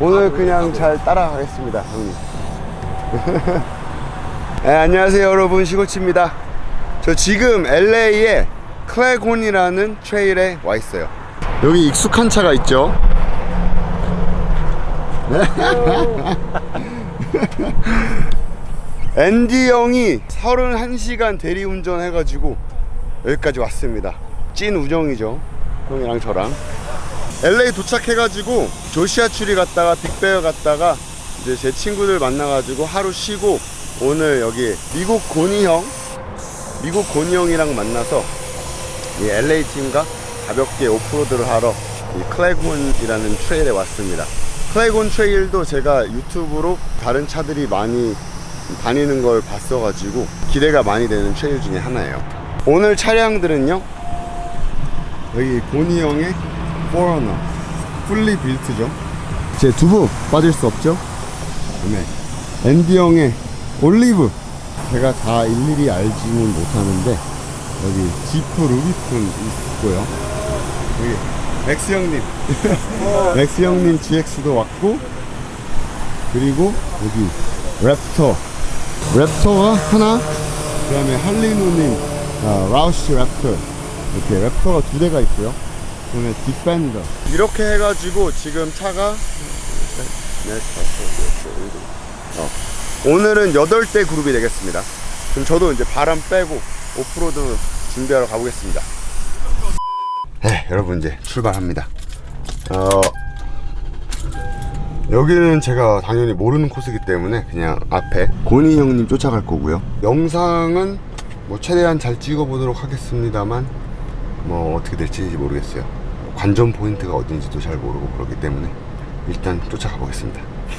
오늘 그냥 잘 따라가겠습니다, 형님. 네, 안녕하세요, 여러분. 시골치입니다. 저 지금 LA의 클레곤이라는 트레일에 와 있어요. 여기 익숙한 차가 있죠? 앤디 형이 31시간 대리운전 해가지고 여기까지 왔습니다. 찐 우정이죠. 형이랑 저랑. LA 도착해가지고 조시아 추리 갔다가 빅베어 갔다가 이제 제 친구들 만나가지고 하루 쉬고 오늘 여기 미국 고니 형, 미국 고니 형이랑 만나서 이 LA 팀과 가볍게 오프로드를 하러 이 클레곤이라는 트레일에 왔습니다. 클레곤 트레일도 제가 유튜브로 다른 차들이 많이 다니는 걸 봤어가지고 기대가 많이 되는 트레일 중에 하나예요. 오늘 차량들은요. 여기 고니 형의 포러너 풀리 빌트죠. 제 두부 빠질 수 없죠. 그다음에 앤디 형의 올리브 제가 다 일일이 알지는 못하는데 여기 지프 루비콘 있고요. 여기 맥스 형님, 맥스 형님 GX도 왔고 그리고 여기 랩터, 랩터가 하나, 그 다음에 할리노님 아, 라우시 랩터 이렇게 랩터가 두 대가 있고요. 그다음에 디펜더 이렇게 해가지고 지금 차가 네, 다섯, 여섯, 일곱. 어. 오늘은 8대 그룹이 되겠습니다. 그럼 저도 이제 바람 빼고 오프로드 준비하러 가보겠습니다. 네, 여러분 이제 출발합니다. 어, 여기는 제가 당연히 모르는 코스이기 때문에 그냥 앞에 고니 형님 쫓아갈 거고요. 영상은 뭐 최대한 잘 찍어보도록 하겠습니다만 뭐 어떻게 될지 모르겠어요. 관전 포인트가 어딘지도 잘 모르고 그렇기 때문에 일단 쫓아가 보겠습니다.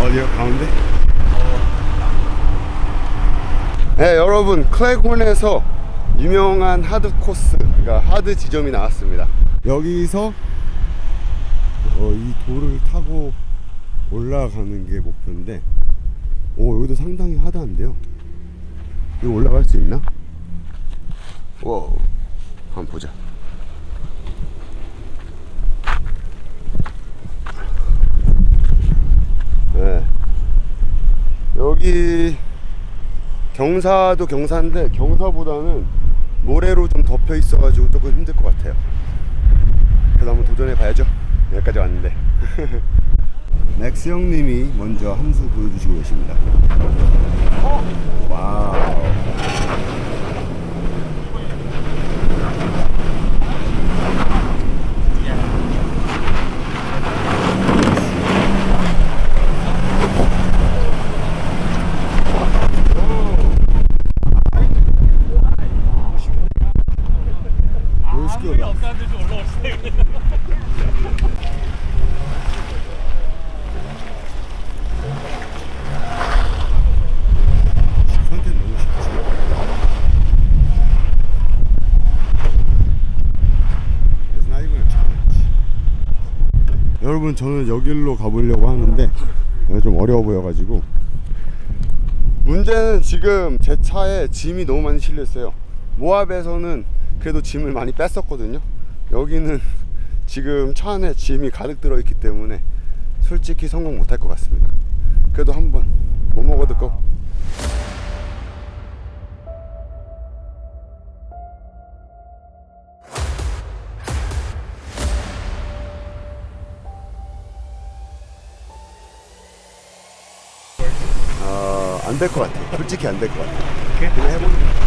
어디요? 가운데? 네, 여러분 클레곤에서 유명한 하드 코스, 그러니까 하드 지점이 나왔습니다. 여기서 어, 이 돌을 타고 올라가는 게 목표인데, 오 여기도 상당히 하드한데요. 이거 올라갈 수 있나? 와, 한번 보자. 네. 여기 경사도 경사인데 경사보다는 모래로 좀 덮여 있어가지고 조금 힘들 것 같아요. 그래도 한번 도전해 봐야죠. 여기까지 왔는데. 맥스 형님이 먼저 함수 보여주시고 계십니다. 와우. 보여줄게요. 선택 너무 쉽지. It's not even a challenge. 여러분 저는 여길로 가보려고 하는데 좀 어려워 보여가지고 문제는 지금 제 차에 짐이 너무 많이 실려 있어요. 모압에서는 그래도 짐을 많이 뺐었거든요. 여기는 지금 차 안에 짐이 가득 들어 있기 때문에 솔직히 성공 못할 것 같습니다. 그래도 한번 못 먹어도 꼭 안 될 것 같아. 솔직히 안 될 것 같아. 그냥 해보는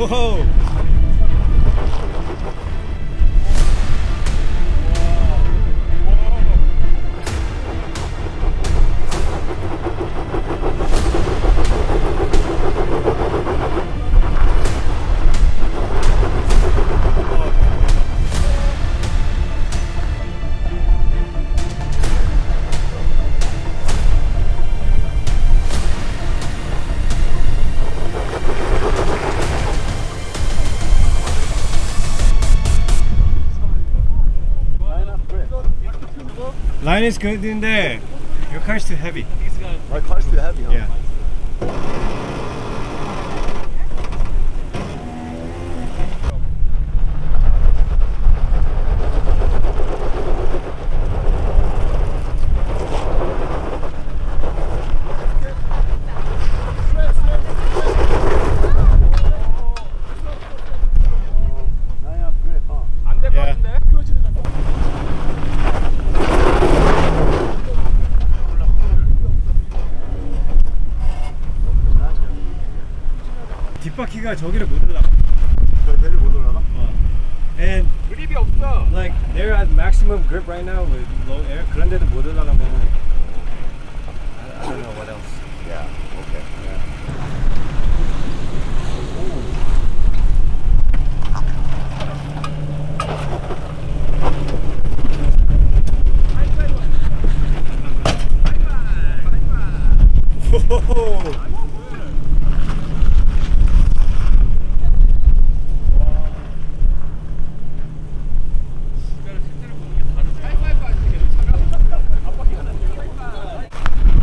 Whoa! Line is good in there. Your car is too heavy. My car's too heavy, huh? Yeah. 뒷바퀴가 저기를 못 올라가. 배를 못 올라가? And 그립이 없어. like they're at maximum grip right now with low air. 그런데도 못 올라가면 I, I don't know what else. Yeah, okay.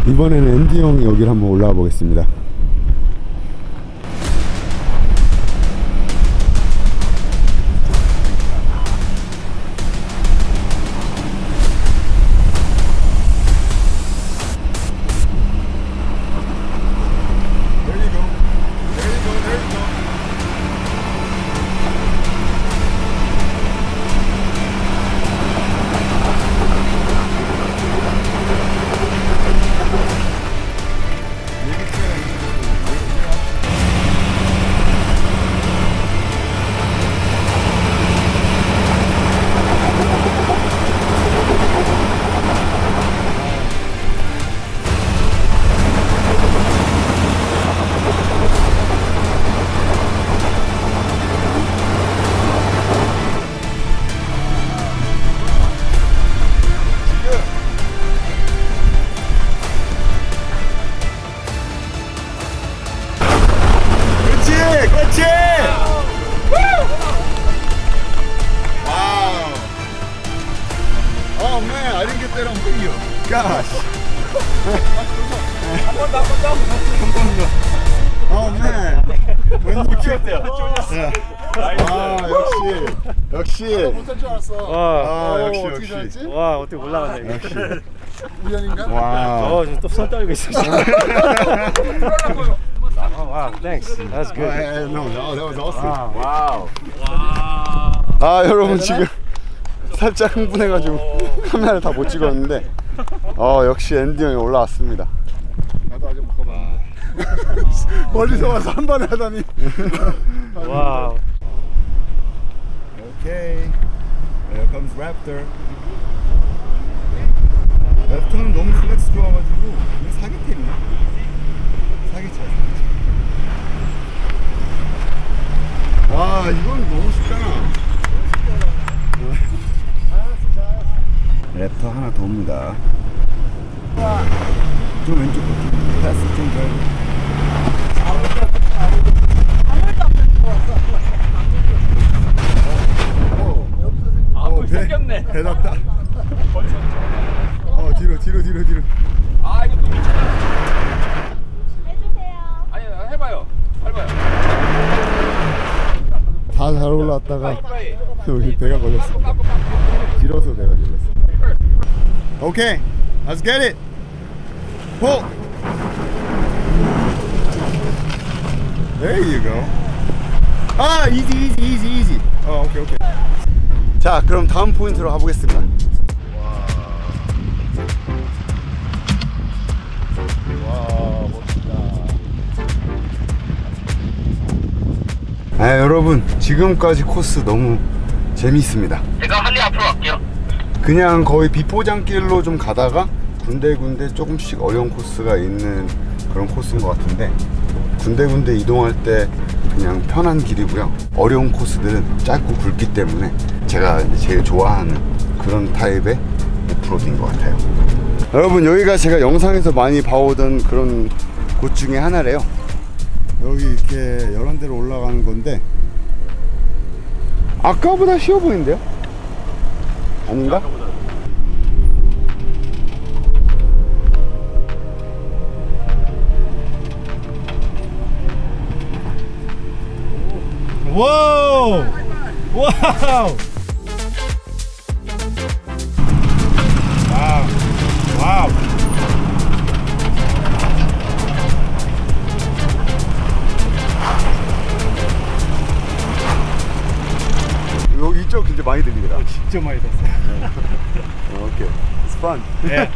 이번에는 앤디 형이 여기를 한번 올라와 보겠습니다. Man, I didn't get that on video. Gosh. 한번 더, 한번 더. 한 번 더. Oh. When you kicked it. 아 역시 역시 못할 줄 알았어. 와, 아 어, 역시 어떻게 역시 잘했지? 와 어떻게 올라가네. 이거. 역시 우연인가? 와우. 어, 지금 또손 떨고 있어. 어, 와, thanks. That's good. 아, no, no, that was awesome. 와우. 아 여러분 지금 살짝 흥분해가지고 카메라를 다 못 찍었는데 어 역시 앤디 형이 올라왔습니다. 나도 아직 못 가봤는데. 멀리서 와서 한 번에 하다니. 와우. 오케이. Here comes Raptor. 랩터는 너무 플렉스 좋아가지고 이거 사기템이야. 사기차 사기차. 와 이건 너무 쉽잖아. 랩터 하나 더 옵니다. 좀 왼쪽 패스 좀 잘. 아, 또 배, 생겼네. 배 났다. 어 뒤로 뒤로 뒤로 뒤로. 아, 이거 또 미쳤다. 해주세요. 아니, 해봐요. 밟아요. 다 잘 올라왔다가. 여기 배가 걸렸어. 길어서 배가 걸렸어. 오케이, let's get it. Pull. There you go. 아, easy, easy, easy, easy. 어, 오케이, 오케이. 자, 그럼 다음 포인트로 가보겠습니다. 와, 멋지다. 아, 여러분, 지금까지 코스 너무 재밌습니다. 제가 한리 앞으로 갈게요. 그냥 거의 비포장길로 좀 가다가 군데군데 조금씩 어려운 코스가 있는 그런 코스인 것 같은데 군데군데 이동할 때 그냥 편한 길이고요. 어려운 코스들은 짧고 굵기 때문에 제가 제일 좋아하는 그런 타입의 오프로드인 것 같아요. 여러분 여기가 제가 영상에서 많이 봐오던 그런 곳 중에 하나래요. 여기 이렇게 여러 대로 올라가는 건데 아까보다 쉬워 보이는데요? 아닌가? 와우! 와우! 와우! 와우! 여기 이쪽 이제 많이 들리더라. 진짜 많이 떴어요. 어, 오케이. It's fun. 네.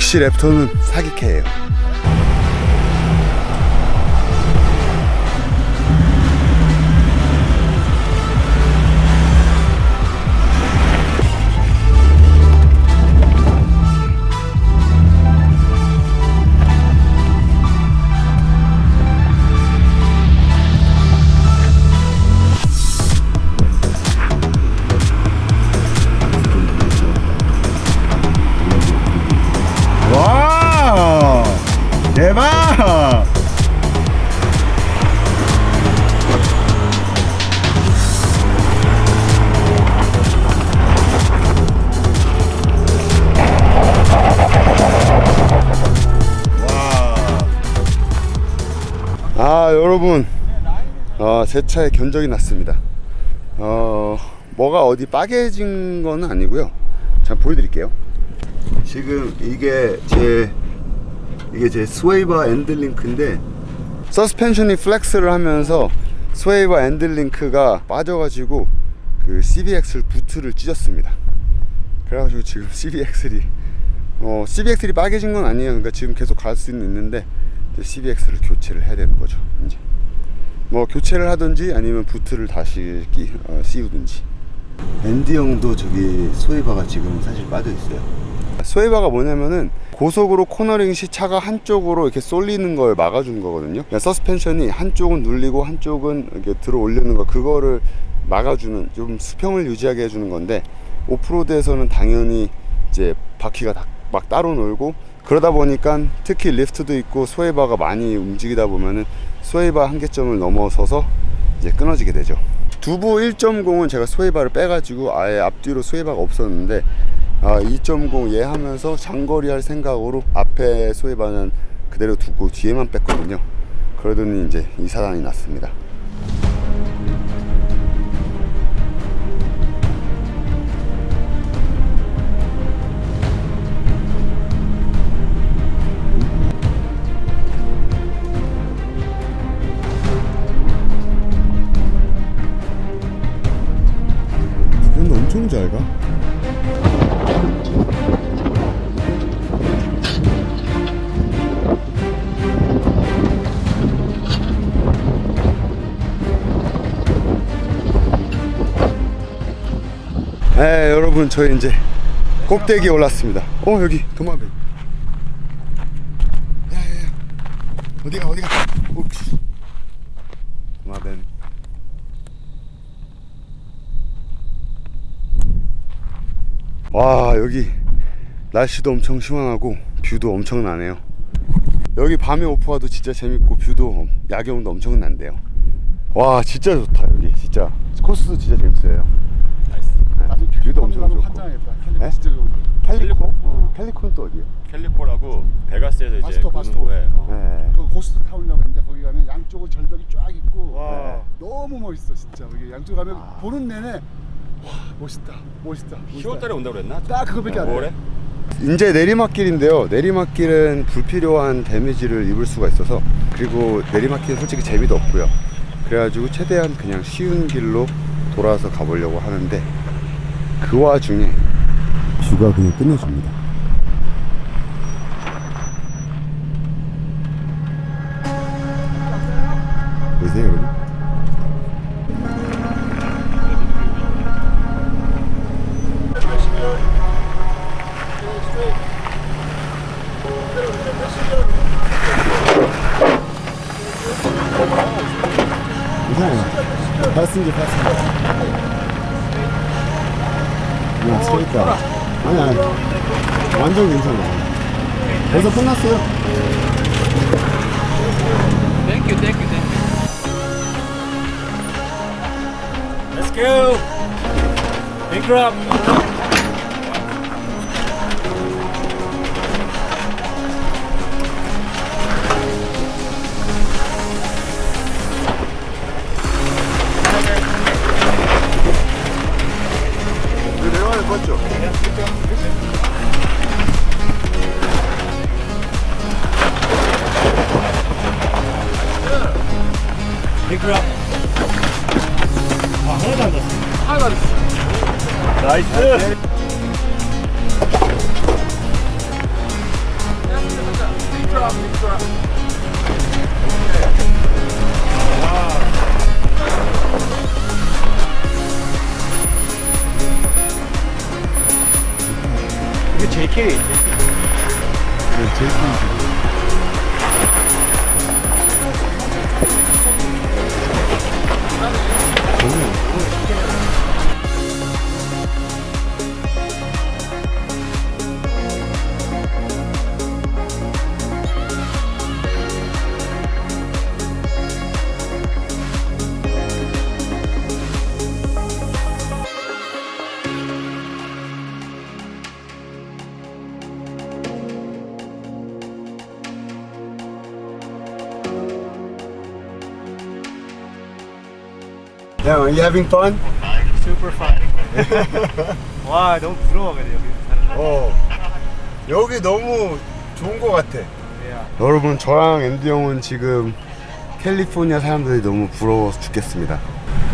역시 랩터는 사기캐예요. 제 차에 견적이 났습니다 어 뭐가 어디 빠개진 건 아니고요 자 보여드릴게요 지금 이게 제 이게 제 스웨이바 엔드링크인데 서스펜션이 플렉스를 하면서 스웨이바 엔드링크가 빠져가지고 그 CBX를 부트를 찢었습니다. 그래가지고 지금 CBX이 어 CBX이 빠개진 건 아니에요. 그러니까 지금 계속 갈 수는 있는데 CBX를 교체를 해야 되는 거죠. 이제 뭐 교체를 하든지 아니면 부트를 다시 끼, 어, 씌우든지. 앤디 형도 저기 스웨이바가 지금 사실 빠져 있어요. 스웨이바가 뭐냐면은 고속으로 코너링 시 차가 한쪽으로 이렇게 쏠리는 걸 막아주는 거거든요. 그러니까 서스펜션이 한쪽은 눌리고 한쪽은 이렇게 들어 올리는 거 그거를 막아주는 좀 수평을 유지하게 해주는 건데 오프로드에서는 당연히 이제 바퀴가 다- 막 따로 놀고 그러다 보니까 특히 리프트도 있고 스웨이바가 많이 움직이다 보면은 스웨이바 한계점을 넘어서서 이제 끊어지게 되죠. 두부 1.0은 제가 스웨이바를 빼가지고 아예 앞뒤로 스웨이바가 없었는데 아, 2.0얘 하면서 장거리 할 생각으로 앞에 스웨이바는 그대로 두고 뒤에만 뺐거든요. 그러더니 이제 이 사단이 났습니다. 여러분 저희 이제 꼭대기 에 올랐습니다. 어 여기 도마뱀. 야야야 어디가 어디가? 옥시. 도마뱀. 와 여기 날씨도 엄청 시원하고 뷰도 엄청나네요. 여기 밤에 오프와도 진짜 재밌고 뷰도 야경도 엄청난데요. 와 진짜 좋다 여기 진짜 코스도 진짜 재밌어요. 나중에 뷰도 엄청 좋고. 환장하겠다. 캘리포 네? 진짜 좋은데. 캘리코? 캘리코는 또 어디요? 캘리포라고 베가스에서 이제 바스토, 바스토. 거예요. 네. 그 고스트 타우려고 했는데 거기 가면 양쪽은 절벽이 쫙 있고 와. 너무 멋있어 진짜. 거기 양쪽 가면 아. 보는 내내 와 멋있다, 멋있다. 멋있다. 10월달에 온다고 그랬나? 딱 그거밖에 안 돼. 5월에? 이제 내리막길인데요. 내리막길은 불필요한 데미지를 입을 수가 있어서 그리고 내리막길은 솔직히 재미도 없고요. 그래가지고 최대한 그냥 쉬운 길로 돌아서 가보려고 하는데 그 와중에 뷰가 그냥 끝내줍니다. 보이세요 여러분? 괜찮아요. 파슨지 파슨지. 야, 스트레이트야. 아니, 아니. 완전 괜찮아. 벌써 끝났어요. You, thank you. Let's go. 이게 JK. 네, Yeah, are you having fun? Super fun. 와, 너무 부러워 근데 여기 사는 사람. 어. 여기 너무 좋은 것 같아. Yeah. 여러분, 저랑 앤디 형은 지금 캘리포니아 사람들이 너무 부러워서 죽겠습니다.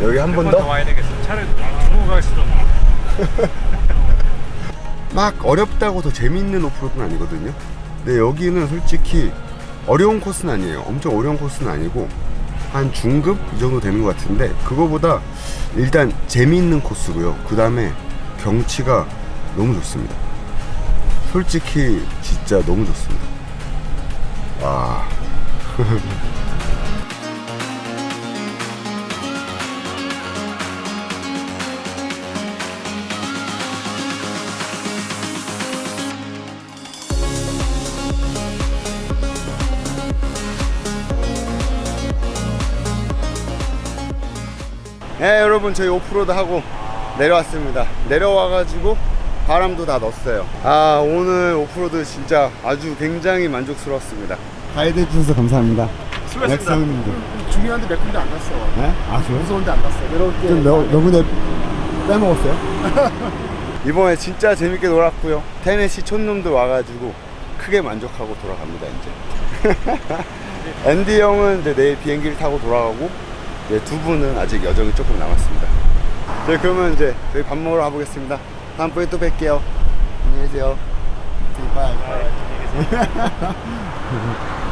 여기 한 번 더? 와야 되겠어. 차를 두고 갈 수도 없고. 막 어렵다고 더 재밌는 오프로드는 아니거든요. 근데 여기는 솔직히 어려운 코스는 아니에요. 엄청 어려운 코스는 아니고 한 중급 이 정도 되는 것 같은데 그거보다 일단 재미있는 코스고요. 그 다음에 경치가 너무 좋습니다. 솔직히 진짜 너무 좋습니다. 와. 네 여러분 저희 오프로드 하고 내려왔습니다 내려와가지고 바람도 다 넣었어요 아 오늘 오프로드 진짜 아주 굉장히 만족스러웠습니다 가이드 해주셔서 감사합니다 맥상님도 중요한데 몇 군데 안 갔어. 네? 아 그래요? 무서운데 안 갔어. 내려올게. 좀 너, 너무 내 빼먹었어요? 이번에 진짜 재밌게 놀았고요 테네시 촌놈들 와가지고 크게 만족하고 돌아갑니다 이제 앤디 형은 이제 내일 비행기를 타고 돌아가고 이제 두 분은 아직 여정이 조금 남았습니다. 네 그러면 이제 저희 밥 먹으러 가보겠습니다. 다음번에 또 뵐게요. 안녕히 계세요. 바이